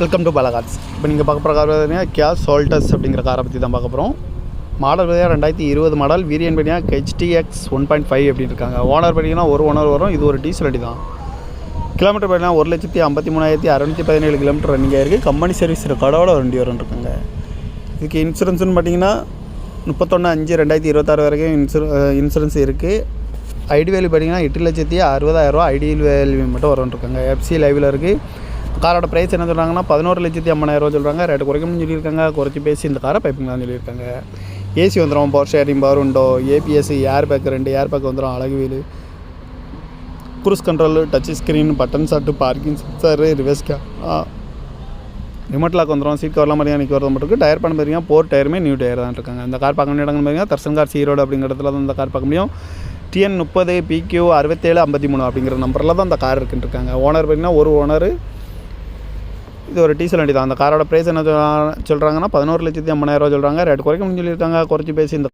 Welcome to பாலகாட்ஸ் இப்போ நீங்கள் பார்க்க போகிற கார் பார்த்தீங்கன்னா கியா சோல்டஸ் அப்படிங்கிற காரை பற்றி தான் பார்க்க போகிறோம் மாடல் பார்த்தீங்கன்னா ரெண்டாயிரத்தி இருபது மாடல் வீரியன் பார்த்தீங்கன்னா ஹெச்டிஎக்ஸ் ஒன் பாயிண்ட் ஃபைவ் அப்படின்னு இருக்காங்க. ஓனர் பார்த்தீங்கன்னா ஒரு ஓனர் வரும். இது ஒரு டீசல் அடி தான். கிலோமீட்டர் பார்த்தீங்கன்னா ஒரு லட்சத்தி ஐம்பத்தி மூணாயிரத்தி அறநூற்றி பதினேழு கிலோமீட்டர் ரன்னிங் ஆயிருக்கு கம்பெனி சர்வீஸ் ரெக்கார்டோட வண்டி வரும் இருக்காங்க. இதுக்கு இன்சூரன்ஸ்னு பார்த்தீங்கன்னா முப்பத்தொன்று அஞ்சு ரெண்டாயிரத்தி இருபத்தாறு வரைக்கும் இன்சூர இன்சூரன்ஸ் இருக்குது ஐடி வேல்யூ பார்த்தீங்கன்னா எட்டு லட்சத்தி அறுபதாயிரரூவா ஐடி வேல்யூ மட்டும் வரும்னு இருக்காங்க. எஃப்சி லைவில் இருக்குது காரோட ப்ரைஸ் என்ன சொல்கிறாங்கன்னா பதினோரு லட்சத்தி ஐம்பதாயிரரூவா சொல்கிறாங்க ரேட்டு குறைக்கணும்னு சொல்லியிருக்காங்க. குறைச்சி பேசி இந்த காரை பைப்பிங்களான்னு சொல்லியிருக்காங்க. ஏசி வந்துடும் பவர் ஷேரிங் பவர் உண்டோ? ஏபிஎஸ் ஏர் பேக் ரெண்டு ஏர் பேக் வந்துடும் அழகு wheel cruise control touch screen button start parking sensor reverse K remote lock வந்துடும் சீட் கவர்லாம் மாதிரியா நிற்க வரது மட்டும் இருக்குது டயர் பண்ண பார்த்தீங்கன்னா போர் டயருமே நியூ டயர் தான் இருக்காங்க. இந்த கார் பார்க்க வேண்டிய இடங்கள் பார்த்தீங்கன்னா தர்சன் கார் சீரோடு அப்படிங்கிற இடத்துல தான் இந்த கார் பார்க்க முடியும். டிஎன் முப்பது பிக்யூ அறுபத்தேழு ஐம்பத்தி மூணு அப்படிங்கிற நம்பரில் தான் அந்த கார் இருக்குன்னு இருக்காங்க ஓனர் பார்த்தீங்கன்னா ஒரு ஓனர் இது ஒரு டீசல் வண்டி தான். அந்த காரோட ப்ரைஸ் என்ன சொல்கிறாங்கன்னா பதினோரு லட்சத்தி ஐம்பதாயிரரூவா சொல்கிறாங்க ரேட் குறைக்க முடியும் சொல்லியிருக்காங்க. குறைச்சி பேசி இந்த